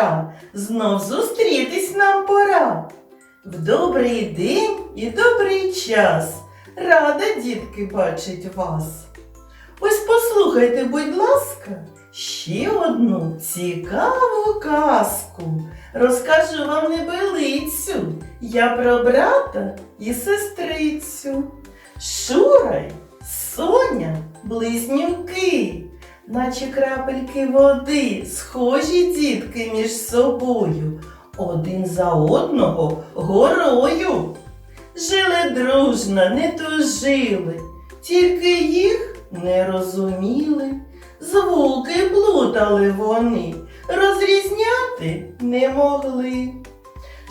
пора, знов зустрітись нам пора. В добрий день і добрий час. Рада, дітки, бачить вас. Ось послухайте, будь ласка, ще одну цікаву казку. Розкажу вам небелицю. Я про брата і сестрицю. Шура й Соня близнюки, наче крапельки води, схожі дітки між собою, один за одного горою. Жили дружно, не тужили, тільки їх не розуміли. Звуки плутали вони, розрізняти не могли.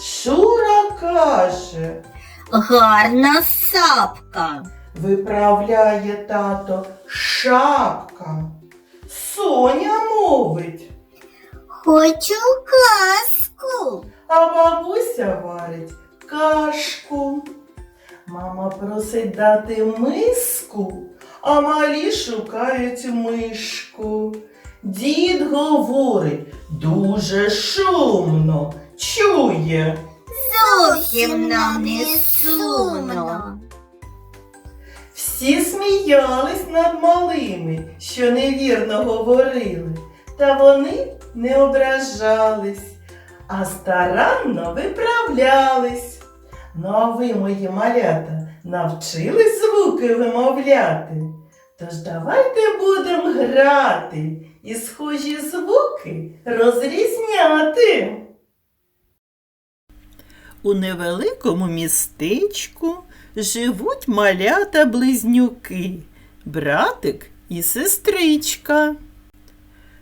Шура каже, Гарна сапка. виправляє тато шапка. Соня мовить, Хочу казку. а бабуся варить кашку. Мама просить дати миску, а малі шукають мишку. Дід говорить дуже шумно, чує. Зовсім нам не сумно. Всі сміялись над малими, що невірно говорили, та вони не ображались, а старанно виправлялись. Ну а ви, мої малята, навчились звуки вимовляти? Тож давайте будемо грати і схожі звуки розрізняти. У невеликому містечку живуть малята близнюки, братик і сестричка.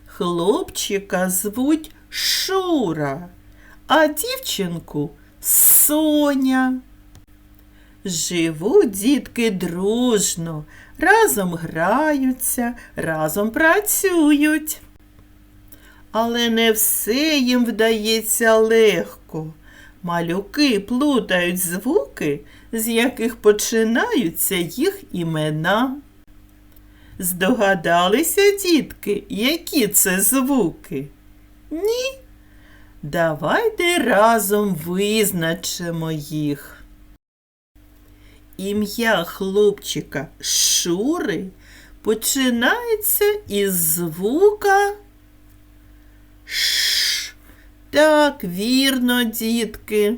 Хлопчика звуть Шура, а дівчинку Соня. Живуть дітки дружно, разом граються, разом працюють. Але не все їм вдається легко. Малюки плутають звуки, з яких починаються їх імена. Здогадалися, дітки, які це звуки? Ні? Давайте разом визначимо їх. Ім'я хлопчика Шури починається із звука Ш. Так, вірно, дітки.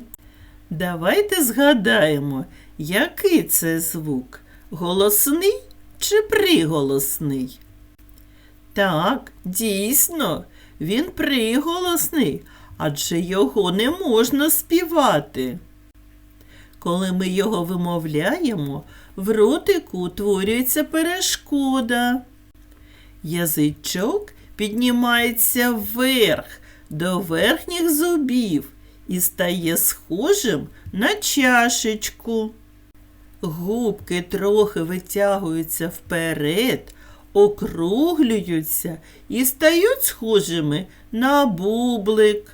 Давайте згадаємо, який це звук? Голосний чи приголосний? Так, дійсно, він приголосний, адже його не можна співати. Коли ми його вимовляємо, в ротику утворюється перешкода. Язичок піднімається вверх до верхніх зубів і стає схожим на чашечку. Губки трохи витягуються вперед, округлюються і стають схожими на бублик.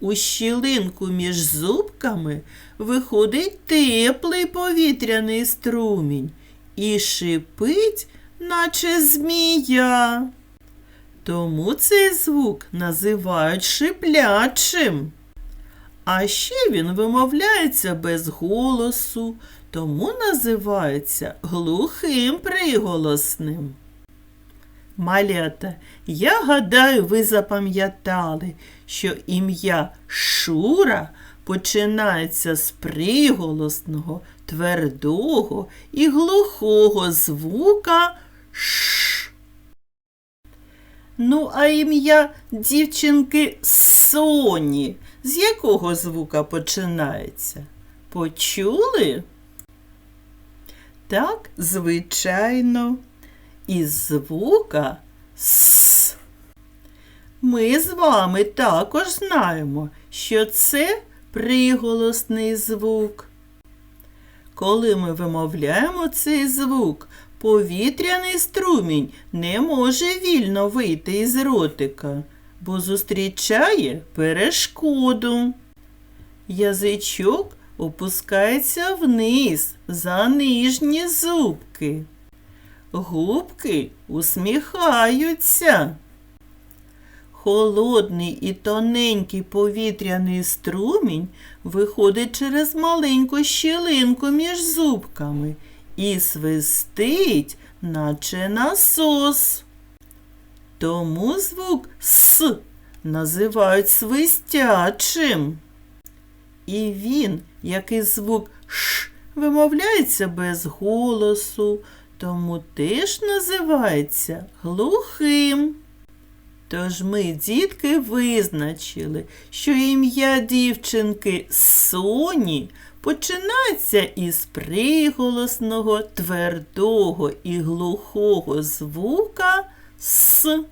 У щілинку між зубками виходить теплий повітряний струмінь і шипить, наче змія. Тому цей звук називають шиплячим. А ще він вимовляється без голосу, тому називається глухим приголосним. Малята, я гадаю, ви запам'ятали, що ім'я Шура починається з приголосного, твердого і глухого звука Ш. Ну, а ім'я дівчинки Соні з якого звука починається? Почули? Так, звичайно, із звука С. Ми з вами також знаємо, що це приголосний звук. Коли ми вимовляємо цей звук, повітряний струмінь не може вільно вийти із ротика, бо зустрічає перешкоду. Язичок опускається вниз за нижні зубки. Губки усміхаються. Холодний і тоненький повітряний струмінь виходить через маленьку щілинку між зубками і свистить, наче насос. Тому звук С називають свистячим. І він, як і звук Ш, вимовляється без голосу, тому теж називається глухим. Тож ми, дітки, визначили, що ім'я дівчинки Соні починається із приголосного, твердого і глухого звука С.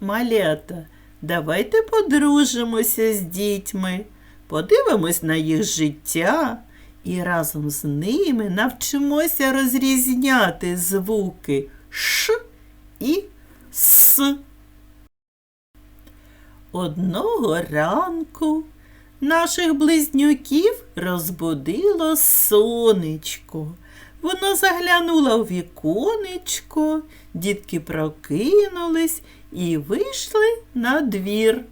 Малята, давайте подружимося з дітьми, подивимось на їх життя і разом з ними навчимося розрізняти звуки Ш і С. Одного ранку наших близнюків розбудило сонечко. Воно заглянуло в віконечко, дітки прокинулись і вийшли на двір.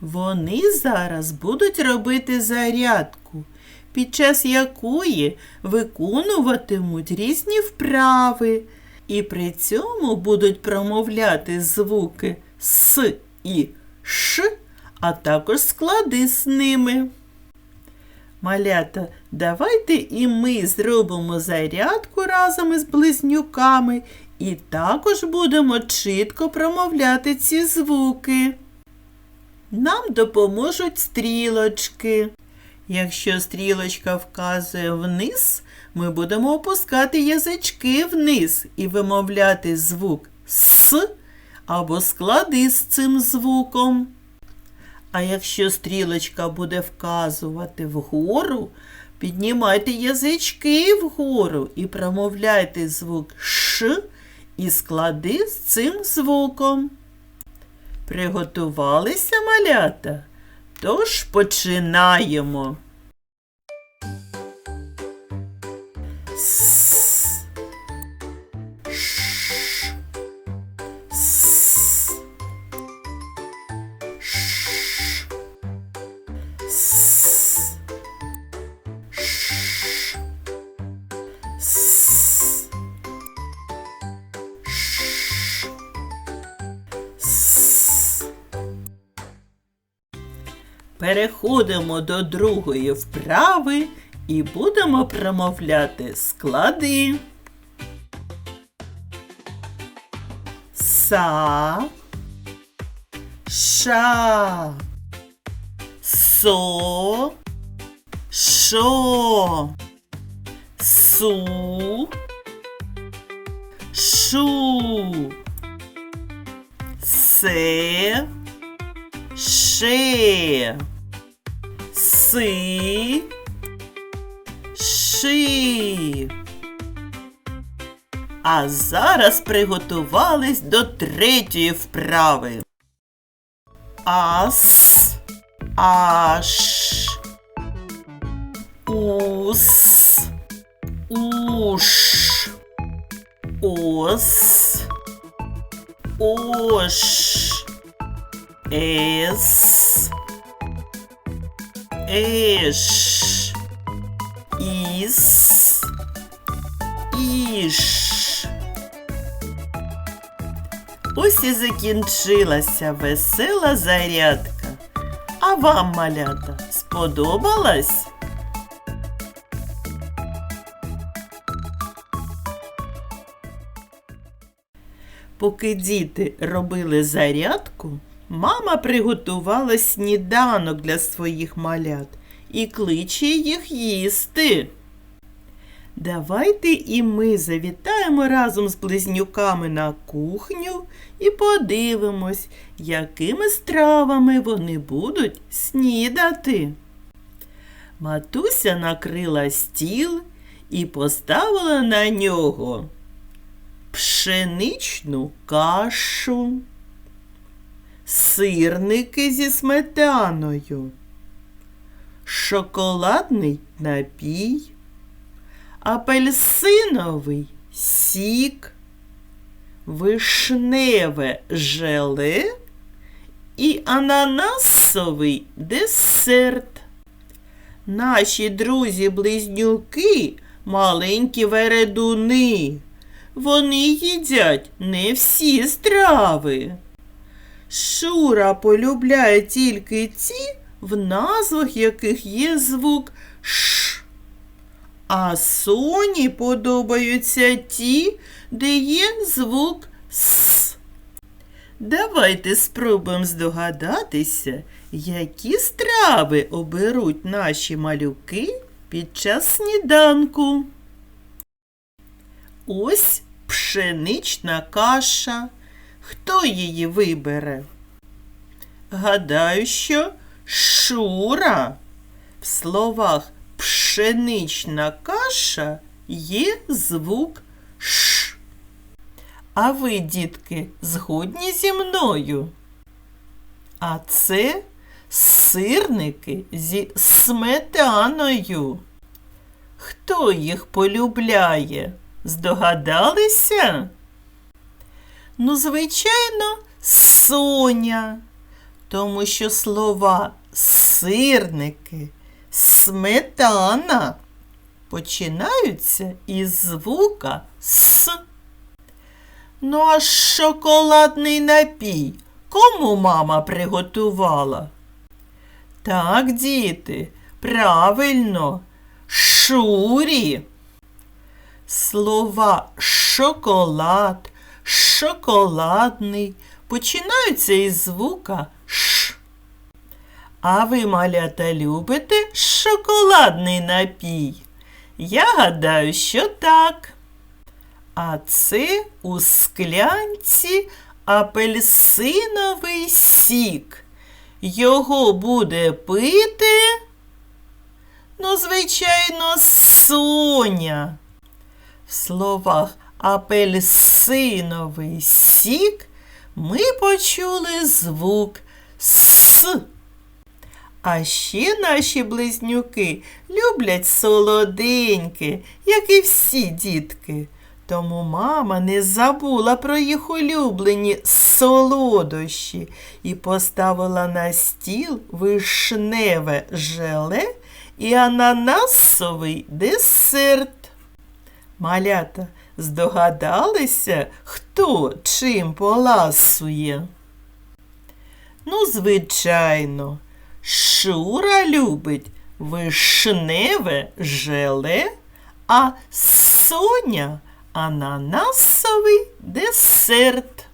Вони зараз будуть робити зарядку, під час якої виконуватимуть різні вправи, і при цьому будуть промовляти звуки С і Ш, а також склади з ними. Малята, давайте і ми зробимо зарядку разом із близнюками і також будемо чітко промовляти ці звуки. Нам допоможуть стрілочки. Якщо стрілочка вказує вниз, ми будемо опускати язички вниз і вимовляти звук С або склади з цим звуком. А якщо стрілочка буде вказувати вгору, піднімайте язички вгору і промовляйте звук Ш і склади з цим звуком. Приготувалися малята? Тож починаємо. Переходимо до другої вправи і будемо промовляти склади. Са, ша, со, шо, су, шу, се, ше, си, ши. А зараз приготувались до третьої вправи. Ас, аш, ус, уш, ос, ош, ес, еш, іс, іш. Ось і закінчилася весела зарядка. А вам, малята, сподобалась? Поки діти робили зарядку, мама приготувала сніданок для своїх малят і кличе їх їсти. Давайте і ми завітаємо разом з близнюками на кухню і подивимось, якими стравами вони будуть снідати. Матуся накрила стіл і поставила на нього пшеничну кашу, сирники зі сметаною, шоколадний напій апельсиновий сік, вишневе желе і ананасовий десерт. Наші друзі-близнюки маленькі вередуни. Вони їдять не всі страви. Шура полюбляє тільки ті, в назвах яких є звук Ш. А Соні подобаються ті, де є звук С. Давайте спробуємо здогадатися, які страви оберуть наші малюки під час сніданку. Ось пшенична каша. Хто її вибере? Гадаю, що Шура. В словах пшенична каша є звук Ш. А ви, дітки, згодні зі мною? А це сирники зі сметаною. Хто їх полюбляє? Здогадалися? Ну, звичайно, Соня, тому що слова сирники, сметана починаються із звука С. Ну, а шоколадний напій кому мама приготувала? Так, діти, правильно, шурі. Слова шоколад, шоколадний починаються із звука Ш. А ви, малята, любите шоколадний напій? Я гадаю, що так. А це у склянці апельсиновий сік. Його буде пити, ну, звичайно, Соня. В словах апельсиновий сік ми почули звук С. А ще наші близнюки люблять солоденьке, як і всі дітки. Тому мама не забула про їх улюблені солодощі і поставила на стіл вишневе желе і ананасовий десерт. Малята, здогадалися, хто чим поласує? Ну, звичайно, Шура любить вишневе желе, а Соня ананасовий десерт.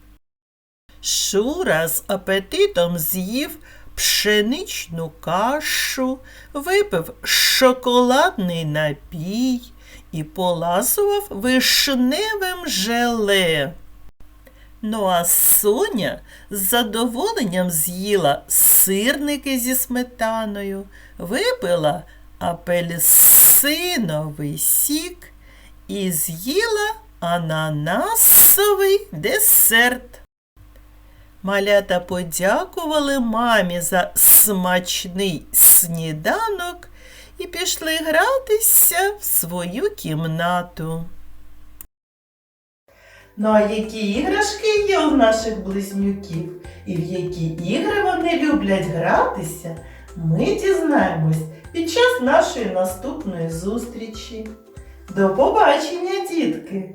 Шура з апетитом з'їв пшеничну кашу, випив шоколадний напій і поласував вишневим желе. Ну а Соня з задоволенням з'їла сирники зі сметаною, випила апельсиновий сік і з'їла ананасовий десерт. Малята подякували мамі за смачний сніданок і пішли гратися свою кімнату. Ну а які іграшки є у наших близнюків і в які ігри вони люблять гратися, ми дізнаємось під час нашої наступної зустрічі. До побачення, дітки!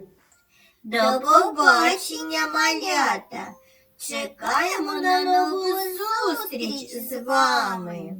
До побачення, малята! Чекаємо на нову зустріч з вами.